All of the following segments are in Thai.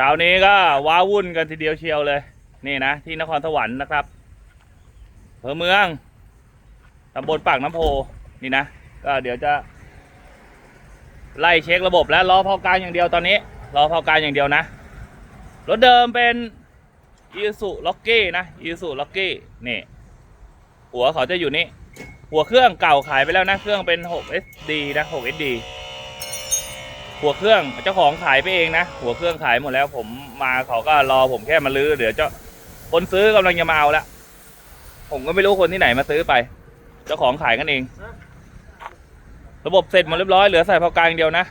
ช้านี้ก็ว้าวุ่นกันทีเดียวเชียวเลย นี่นะ ที่นครสวรรค์นะครับอำเภอเมืองตำบลปากน้ำโพนี่นะ ก็เดี๋ยวจะ ไล่เช็คระบบแล้วรอพอกลางอย่างเดียวตอนนี้รอพอกลางอย่างเดียวนะ รถเดิมเป็นอีสุล็อกกี้นะอีสุล็อกกี้นี่หัวเขาจะอยู่นี่ หัวเครื่องเก่าขายไปแล้วนะ เครื่องเป็น 6SD นะ 6SD หัวเครื่องเจ้าของขายไปเองนะ หัวเครื่องขายหมดแล้ว ผมมาเขาก็รอผมแค่มาลื้อเดี๋ยวเจ้าคนซื้อกำลังจะมาเอาละผมก็ไม่รู้คนที่ไหนมาซื้อไป เจ้าของขายกันเอง ระบบเสร็จหมดเรียบร้อยเหลือใส่พอกลางอย่างเดียวนะ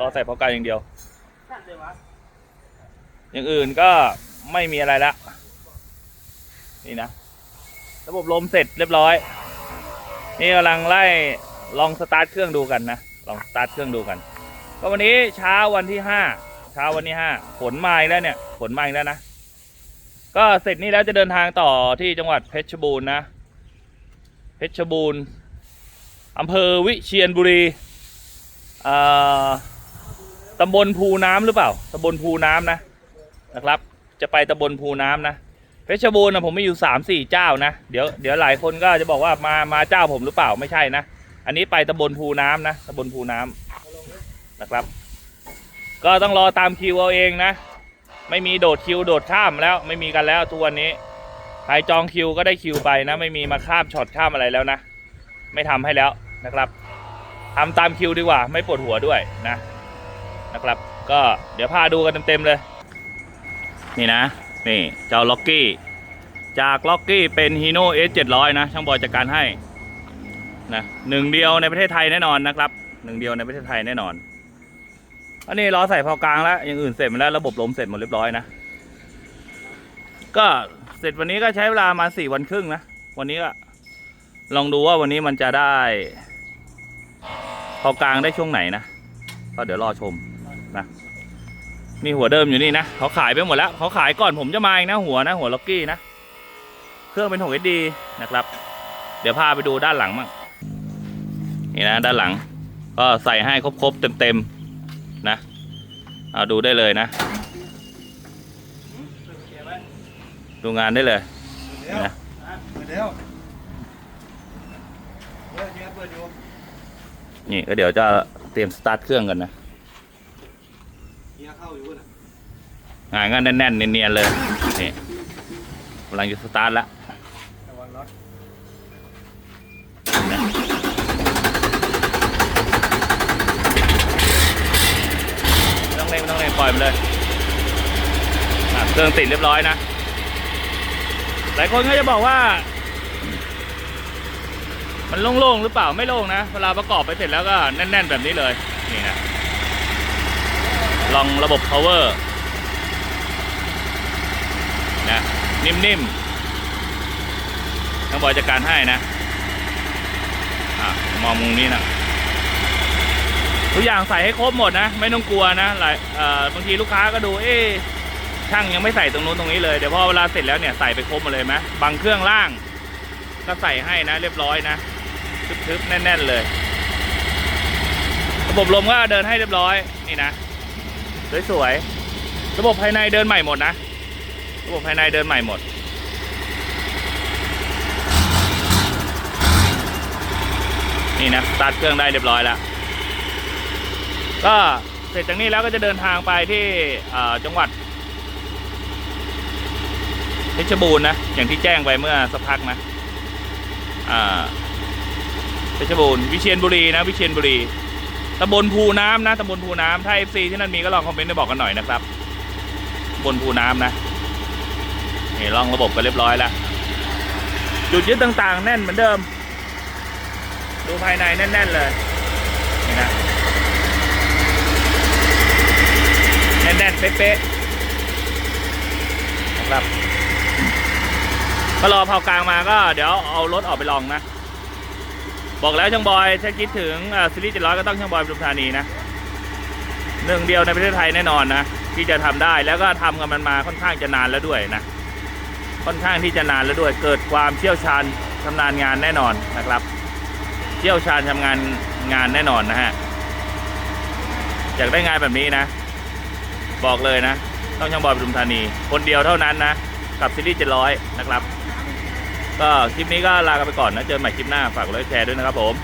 รอใส่พอกลางอย่างเดียว อย่างอื่นก็ไม่มีอะไรละนี่นะระบบลมเสร็จเรียบร้อย นี่กำลังไล่ลองสตาร์ทเครื่องดูกันนะลองสตาร์ทเครื่องดูกัน ก็วันนี้เช้าวันที่ห้าเช้าวันที่ห้าฝนมาอีกแล้วเนี่ยฝนมาอีกแล้วนะ ก็เสร็จนี่แล้วจะเดินทางต่อที่จังหวัดเพชรบูรณ์นะ เพชรบูรณ์อำเภอวิเชียรบุรีอ่าตำบลภูน้ำหรือเปล่าตำบลภูน้ำนะนะครับ จะไปตำบลภูน้ำนะเพชรบูรณ์นะผมมีอยู่สามสี่เจ้านะเดี๋ยวเดี๋ยวหลายคนก็จะบอกว่ามามาเจ้าผมหรือเปล่าไม่ใช่นะ อันนี้ไปตำบลภูน้ำนะตำบลภูน้ำ นะครับ ก็ต้องรอตามคิวเอาเองนะ ไม่มีโดดคิวโดดข้ามแล้วไม่มีกันแล้วทุกวันนี้ใครจองคิวก็ได้คิวไปนะ ไม่มีมาข้ามช็อตข้ามอะไรแล้วนะ ไม่ทำให้แล้วนะครับทำตามคิวดีกว่า ไม่ปวดหัวด้วยนะนะครับ ก็เดี๋ยวพาดูกันเต็มๆเลย นี่นะ นี่เจ้าล็อกกี้ จากล็อกกี้เป็นฮีโน่เอสเจ็ดร้อยนะ ช่างบอยจัดการให้นะหนึ่งเดียวในประเทศไทยแน่นอนนะครับหนึ่งเดียวในประเทศไทยแน่นอน อันนี้ล้อใส่พอกลางแล้วอย่างอื่นเสร็จหมดแล้วระบบลมเสร็จหมดเรียบร้อยนะ ก็เสร็จวันนี้ก็ใช้เวลามาสี่วันครึ่งนะ วันนี้ก็ลองดูว่าวันนี้มันจะได้ พอกลางได้ช่วงไหนนะก็เดี๋ยวรอชมนะนี่หัวเดิมอยู่นี่นะเขาขายไปหมดแล้วเขาขายก่อนผมจะมาเองนะหัวนะ หัวล็อกกี้นะ เครื่องเป็นหกเอสดีนะครับ เดี๋ยวพาไปดูด้านหลังมั่งนี่นะด้านหลัง ก็ใส่ให้ครบๆเต็มๆ นะเอาดูได้เลยนะ ดูงานได้เลยเดี๋ยวนะเดี๋ยวเปิดอยู่เปิดอยู่นี่ก็เดี๋ยวจะเตรียมสตาร์ทเครื่องกันนะเฮียเข้าอยู่น่ะงานก็แน่นๆเนียนๆเลยนี่กำลังจะสตาร์ทแล้ว ระวังน็อต ไม่ต้องเร่งไม่ต้ องเร่งปล่อยมันเลยเครื่องติดเรียบร้อยนะ หลายคนก็จะบอกว่า มันโล่งๆหรือเปล่าไม่โล่งนะ เวลาประกอบไปเสร็จแล้วก็แน่น ๆ แบบนี้เลย นี่นะ ลองระบบ power นะ นิ่มๆทั้งบอยจัดการให้นะ อะ มองมุมนี้นะ ทุกอย่างใส่ให้ครบหมดนะ ไม่ต้องกลัวนะหลายบางทีลูกค้าก็ดูเอ๊ช่างยังไม่ใส่ตรงนู้นตรงนี้เลยเดี๋ยวพอเวลาเสร็จแล้วเนี่ยใส่ไปครบหมาเลยไหมบางเครื่องล่าง ก็ใส่ให้นะ เรียบร้อยนะทึบๆแน่น ๆ เลย ระบบลมก็เดินให้เรียบร้อยนี่นะสวยๆระบบภายในเดินใหม่หมดนะ ระบบภายในเดินใหม่หมดนี่นะสตาร์ทเครื่องได้เรียบร้อยแล้ว ก็เสร็จจากนี้แล้วก็จะเดินทางไปที่จังหวัดเพชรบูรณ์นะ อย่างที่แจ้งไปเมื่อสักพักนะเพชรบูรณ์วิเชียรบุรีนะ วิเชียรบุรีตำบลภูน้ำนะตำบลภูน้ำถ้าเอฟซีที่นั่นมีก็ลองคอมเมนต์มาบอกกันหน่อยนะครับตำบลภูน้ำนะนี่ลองระบบกันเรียบร้อยแล้วจุดยึดต่างๆ แน่นเหมือนเดิม ดูภายในแน่น ๆ เลยนี่นะ แน่นๆเป๊ะๆนะครับ ก็รอเผากลางมาก็เดี๋ยวเอารถออกไปลองนะ บอกแล้วช่างบอยถ้าคิดถึงซีรีส์เจ็ดร้อยก็ต้องช่างบอยปทุมธานีนะหนึ่งเดียวในประเทศไทยแน่นอนนะที่จะทำได้แล้วก็ทำกับมันมาค่อนข้างจะนานแล้วด้วยนะค่อนข้างที่จะนานแล้วด้วย เกิดความเชี่ยวชาญชำนาญงานแน่นอนนะครับ เชี่ยวชาญทำงานงานแน่นอนนะฮะอยากได้งานแบบนี้นะ บอกเลยนะ ต้องช่างบอยปทุมธานี คนเดียวเท่านั้นนะ กับซีรีส์700นะครับ ก็คลิปนี้ก็ลากันไปก่อนนะ เจอกันใหม่คลิปหน้า ฝากกดไลค์แชร์ด้วยนะครับผม